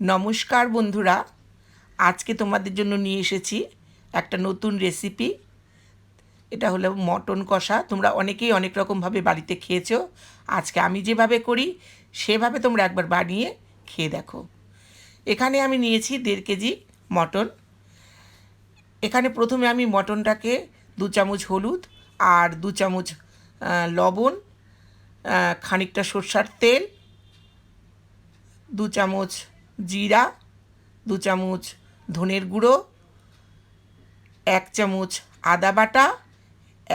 নমস্কার বন্ধুরা, আজকে তোমাদের জন্য নিয়ে এসেছি একটা নতুন রেসিপি এটা হলো মটন কষা। তোমরা অনেকেই অনেক রকমভাবে বাড়িতে খেয়েছো। আজকে আমি যেভাবে করি, সেভাবে তোমরা একবার বানিয়ে খেয়ে দেখো। এখানে আমি নিয়েছি দেড় কেজি মটন। এখানে প্রথমে আমি মটনটাকে দু চামচ হলুদ আর দু চামচ লবণ খানিকটা সর্ষার তেল, দু চামচ জিরা, দু চামচ ধনের গুঁড়ো, এক চামচ আদা বাটা,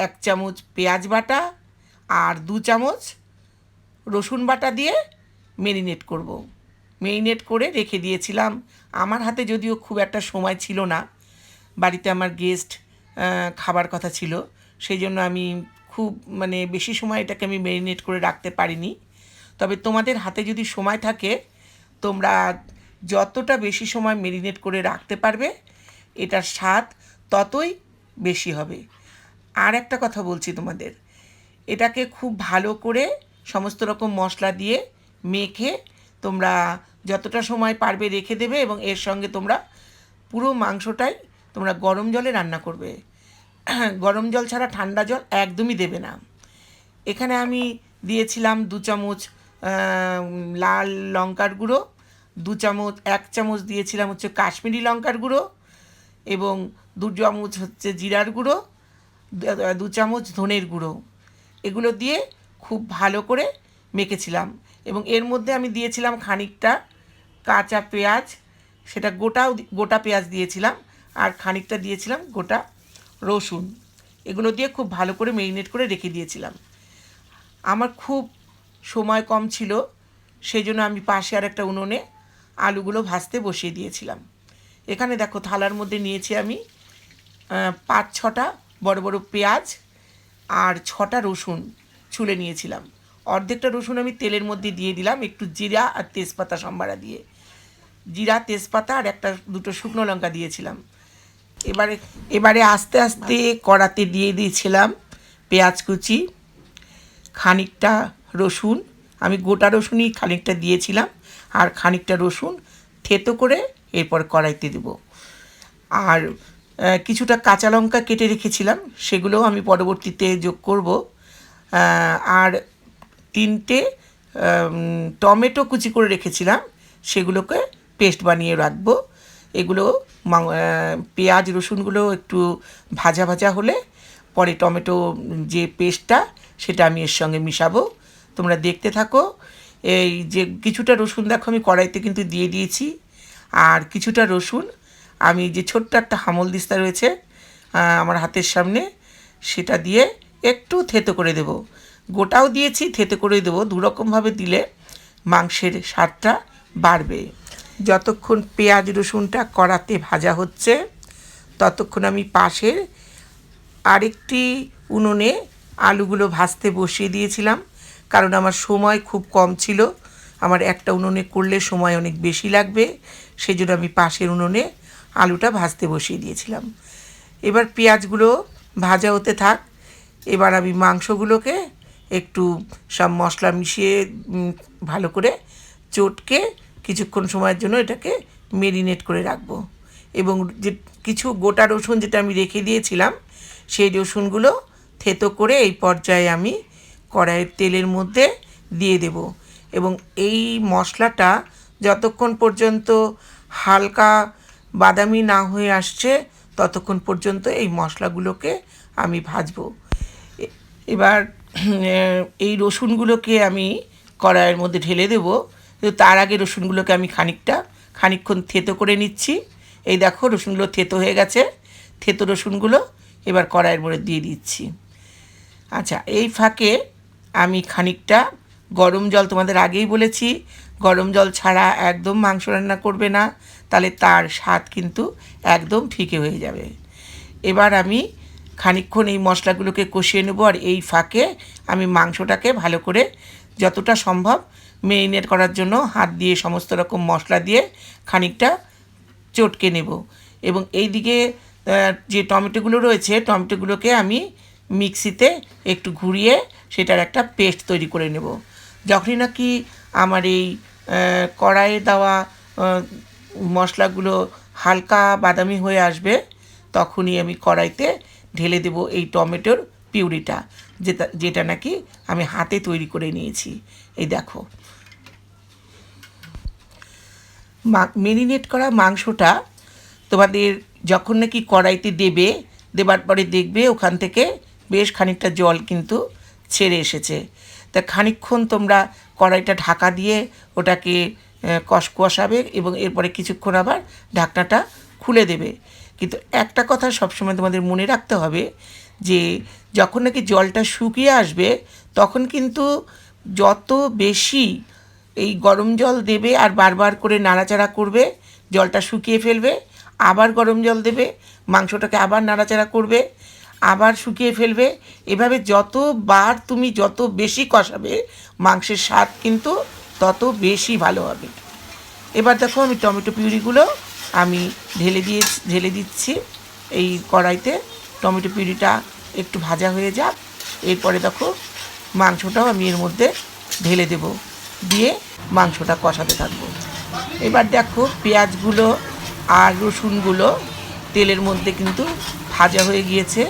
এক চামচ পেঁয়াজ বাটা আর দু চামচ রসুন বাটা দিয়ে মেরিনেট করব। মেরিনেট করে রেখে দিয়েছিলাম আমার হাতে যদিও খুব একটা সময় ছিল না, বাড়িতে আমার গেস্ট খাবার কথা ছিল, সেই জন্য আমি খুব মানে বেশি সময় এটাকে আমি মেরিনেট করে রাখতে পারিনি তবে তোমাদের হাতে যদি সময় থাকে তোমরা যতটা বেশি সময় মেরিনেট করে রাখতে পারবে, এটার স্বাদ ততই বেশি হবে। আর একটা কথা বলছি তোমাদের, এটাকে খুব ভালো করে সমস্ত রকম মশলা দিয়ে মেখে তোমরা যতটা সময় পারবে রেখে দেবে এবং এর সঙ্গে তোমরা পুরো মাংসটাই তোমরা গরম জলে রান্না করবে। গরম জল ছাড়া ঠান্ডা জল একদমই দেবে না। এখানে আমি দিয়েছিলাম দু চামচ লাল লঙ্কার গুঁড়ো দু চামচ, এক চামচ দিয়েছিলাম হচ্ছে কাশ্মীরি লঙ্কার গুঁড়ো এবং দু চামচ হচ্ছে জিরার গুঁড়ো, দু- চামচ ধনের গুঁড়ো। এগুলো দিয়ে খুব ভালো করে মেখেছিলাম এবং এর মধ্যে আমি দিয়েছিলাম খানিকটা কাঁচা পেঁয়াজ, সেটা গোটাও গোটা পেঁয়াজ দিয়েছিলাম আর খানিকটা দিয়েছিলাম গোটা রসুন। এগুলো দিয়ে খুব ভালো করে মেরিনেট করে রেখে দিয়েছিলাম। আমার খুব সময় কম ছিল, সেই জন্য আমি পাশে আর একটা উনুনে আলুগুলো ভাজতে বসিয়ে দিয়েছিলাম। এখানে দেখো থালার মধ্যে নিয়েছি আমি পাঁচ ছটা বড় বড় পেঁয়াজ আর ছটা রসুন ছুলে নিয়েছিলাম। অর্ধেকটা রসুন আমি তেলের মধ্যে দিয়ে দিলাম, একটু জিরা আর তেজপাতা সম্বারা দিয়ে। জিরা, তেজপাতা আর একটা দুটো শুকনো লঙ্কা দিয়েছিলাম। এবারে এবারে আস্তে আস্তে কড়াতে দিয়ে দিয়েছিলাম পেঁয়াজ কুচি, খানিকটা রসুন। আমি গোটা রসুনই খানিকটা দিয়েছিলাম। আর খানিকটা রসুন থেতো করে এরপর কড়াইতে দেব। আর কিছুটা কাঁচা লঙ্কা কেটে রেখেছিলাম, সেগুলোও আমি পরবর্তীতে যোগ করব। আর তিনটে টমেটো কুচি করে রেখেছিলাম, সেগুলোকে পেস্ট বানিয়ে রাখব। এগুলো পেঁয়াজ, রসুনগুলো একটু ভাজা ভাজা হলে পরে টমেটো যে পেস্টটা, সেটা আমি এর সঙ্গে মিশাবো। তোমরা দেখতে থাকো। এই যে কিছুটা রসুন দেখো আমি কড়াইতে কিন্তু দিয়ে দিয়েছি। আর কিছুটা রসুন, আমি যে ছোট্ট একটা হামল দিস্তা রয়েছে আমার হাতের সামনে, সেটা দিয়ে একটু থেতো করে দেব। গোটাও দিয়েছি, থেতো করে দেবো। দুরকমভাবে দিলে মাংসের স্বাদটা বাড়বে। যতক্ষণ পেঁয়াজ রসুনটা কড়াতে ভাজা হচ্ছে, ততক্ষণ আমি পাশের আরেকটি উনুনে আলুগুলো ভাজতে বসিয়ে দিয়েছিলাম। কারণ আমার সময় খুব কম ছিল। আমার একটা উনুনে করলে সময় অনেক বেশি লাগবে। সেই জন্য আমি পাশের উনুনে আলুটা ভাজতে বসিয়ে দিয়েছিলাম। এবার পেঁয়াজগুলো ভাজা হতে থাক। এবার আমি মাংসগুলোকে একটু সব মশলা মিশিয়ে ভালো করে চটকে কিছুক্ষণ সময়ের জন্য এটাকে মেরিনেট করে রাখব। এবং যে কিছু গোটা রসুন যেটা আমি রেখে দিয়েছিলাম, সেই রসুনগুলো থেতো করে এই পর্যায়ে আমি কড়াইয়ের তেলের মধ্যে দিয়ে দেব এবং এই মশলাটা যতক্ষণ পর্যন্ত হালকা বাদামি না হয়ে আসছে, ততক্ষণ পর্যন্ত এই মশলাগুলোকে আমি ভাজবো। এবার এই রসুনগুলোকে আমি কড়াইয়ের মধ্যে ঢেলে দেবো। তার আগে রসুনগুলোকে আমি খানিকটা, খানিকক্ষণ থেতো করে নিচ্ছি। এই দেখো রসুনগুলো থেতো হয়ে গেছে। থেতো রসুনগুলো এবার কড়াইয়ের মধ্যে দিয়ে দিচ্ছি। আচ্ছা এই ফাঁকে আমি খানিকটা গরম জল তোমাদের আগেই বলেছি, গরম জল ছাড়া একদম মাংস রান্না করবে না, তাহলে তার স্বাদ কিন্তু একদম ফিকে হয়ে যাবে। এবার আমি খানিকক্ষণ এই মশলাগুলোকে কষিয়ে নেব আর এই ফাঁকে আমি মাংসটাকে ভালো করে যতটা সম্ভব মেরিনেট করার জন্য হাত দিয়ে সমস্ত রকম মশলা দিয়ে খানিকটা চটকে নেব। এবং এই দিকে যে টমেটোগুলো রয়েছে, টমেটোগুলোকে আমি মিক্সিতে একটু ঘুরিয়ে সেটার একটা পেস্ট তৈরি করে নেব। যখনই নাকি আমার এই কড়াইয়ে দেওয়া মশলাগুলো হালকা বাদামি হয়ে আসবে, তখনই আমি কড়াইতে ঢেলে দেব এই টমেটোর পিউরিটা, যেটা যেটা নাকি আমি হাতে তৈরি করে নিয়েছি। এই দেখো। মেরিনেট করা মাংসটা তোমাদের যখন নাকি কড়াইতে দেবে, দেবার পরে দেখবে ওখান থেকে বেশ খানিকটা জল কিন্তু ছেড়ে এসেছে। তা খানিকক্ষণ তোমরা কড়াইটা ঢাকা দিয়ে ওটাকে কষ কষাবে এবং এরপরে কিছুক্ষণ আবার ঢাকনাটা খুলে দেবে। কিন্তু একটা কথা সবসময় তোমাদের মনে রাখতে হবে যে, যখন নাকি জলটা শুকিয়ে আসবে, তখন কিন্তু যত বেশি এই গরম জল দেবে আর বারবার করে নাড়াচাড়া করবে, জলটা শুকিয়ে ফেলবে, আবার গরম জল দেবে, মাংসটাকে আবার নাড়াচাড়া করবে আবার শুকিয়ে ফেলবে। এভাবে যতবার তুমি যত বেশি কষাবে, মাংসের স্বাদ কিন্তু তত বেশি ভালো হবে। এবার দেখো আমি টমেটো পিউরিগুলো আমি ঢেলে দিয়ে, ঢেলে দিচ্ছি। এই কড়াইতে টমেটো পিউরিটা একটু ভাজা হয়ে যাক। এরপরে দেখো মাংসটাও আমি এর মধ্যে ঢেলে দেব, দিয়ে মাংসটা কষাতে থাকব। এবার দেখো পেঁয়াজগুলো আর রসুনগুলো তেলের মধ্যে কিন্তু ভাজা হয়ে গিয়েছে।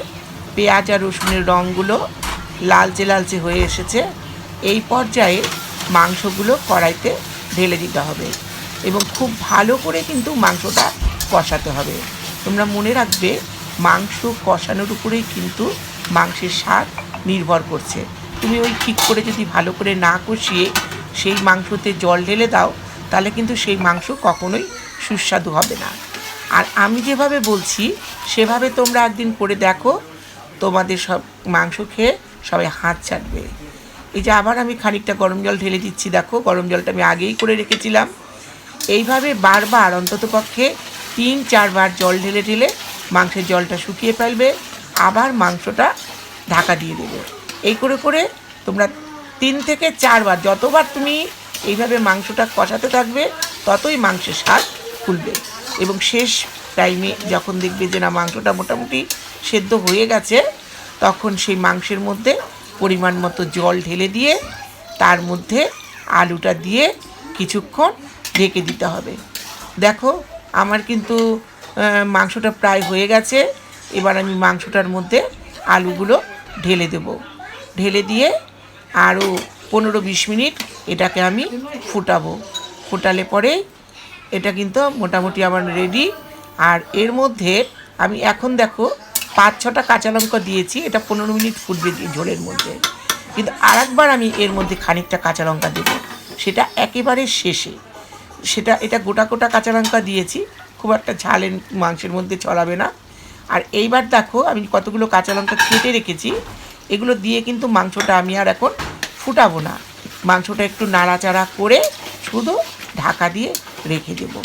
পেঁয়াজ আর রসুনের রঙগুলো লালচে লালচে হয়ে এসেছে। এই পর্যায়ে মাংসগুলো কড়াইতে ঢেলে দিতে হবে এবং খুব ভালো করে কিন্তু মাংসটা কষাতে হবে। তোমরা মনে রাখবে, মাংস কষানোর উপরেই কিন্তু মাংসের স্বাদ নির্ভর করছে। তুমি ওই ঠিক করে যদি ভালো করে না কষিয়ে সেই মাংসতে জল ঢেলে দাও, তাহলে কিন্তু সেই মাংস কখনোই সুস্বাদু হবে না। আর আমি যেভাবে বলছি, সেভাবে তোমরা একদিন করে দেখো তোমাদের সব মাংস খেয়ে সবাই হাত ছাড়বে। এই যে আবার আমি খানিকটা গরম জল ঢেলে দিচ্ছি, দেখো গরম জলটা আমি আগেই করে রেখেছিলাম। এইভাবে বারবার অন্ততপক্ষে তিন, চারবার জল ঢেলে ঢেলে মাংসের জলটা শুকিয়ে ফেলবে, আবার মাংসটা ঢাকা দিয়ে দেবে। এই করে করে তোমরা তিন থেকে চারবার, যতবার তুমি এইভাবে মাংসটা কষাতে থাকবে, ততই মাংসের স্বাদ খুলবে এবং শেষ টাইমে যখন দেখবে যে না, মাংসটা মোটামুটি সেদ্ধ হয়ে গেছে, তখন সেই মাংসের মধ্যে পরিমাণ মতো জল ঢেলে দিয়ে তার মধ্যে আলুটা দিয়ে কিছুক্ষণ ঢেকে দিতে হবে। দেখো, আমার কিন্তু মাংসটা প্রায় হয়ে গেছে, এবার আমি মাংসটার মধ্যে আলুগুলো ঢেলে দেব। ঢেলে দিয়ে আরও পনেরো বিশ মিনিট এটাকে আমি ফুটাবো। ফুটালে পরে এটা কিন্তু মোটামুটি আমার রেডি আর এর মধ্যে আমি এখন দেখো পাঁচ ছটা কাঁচা লঙ্কা দিয়েছি, এটা পনেরো মিনিট ফুটবে ঝোলের মধ্যে। কিন্তু আরেকবার আমি এর মধ্যে খানিকটা কাঁচা লঙ্কা দেবো। সেটা একেবারে শেষে। সেটা, এটা গোটা গোটা কাঁচা লঙ্কা দিয়েছি, খুব একটা ঝালের মাংসের মধ্যে চড়াবে না। আর এইবার দেখো, আমি কতগুলো কাঁচা লঙ্কা কেটে রেখেছি, এগুলো দিয়ে কিন্তু মাংসটা আমি আর এখন ফুটাবো না। মাংসটা একটু নাড়াচাড়া করে শুধু ঢাকা দিয়ে রেখে দেবো।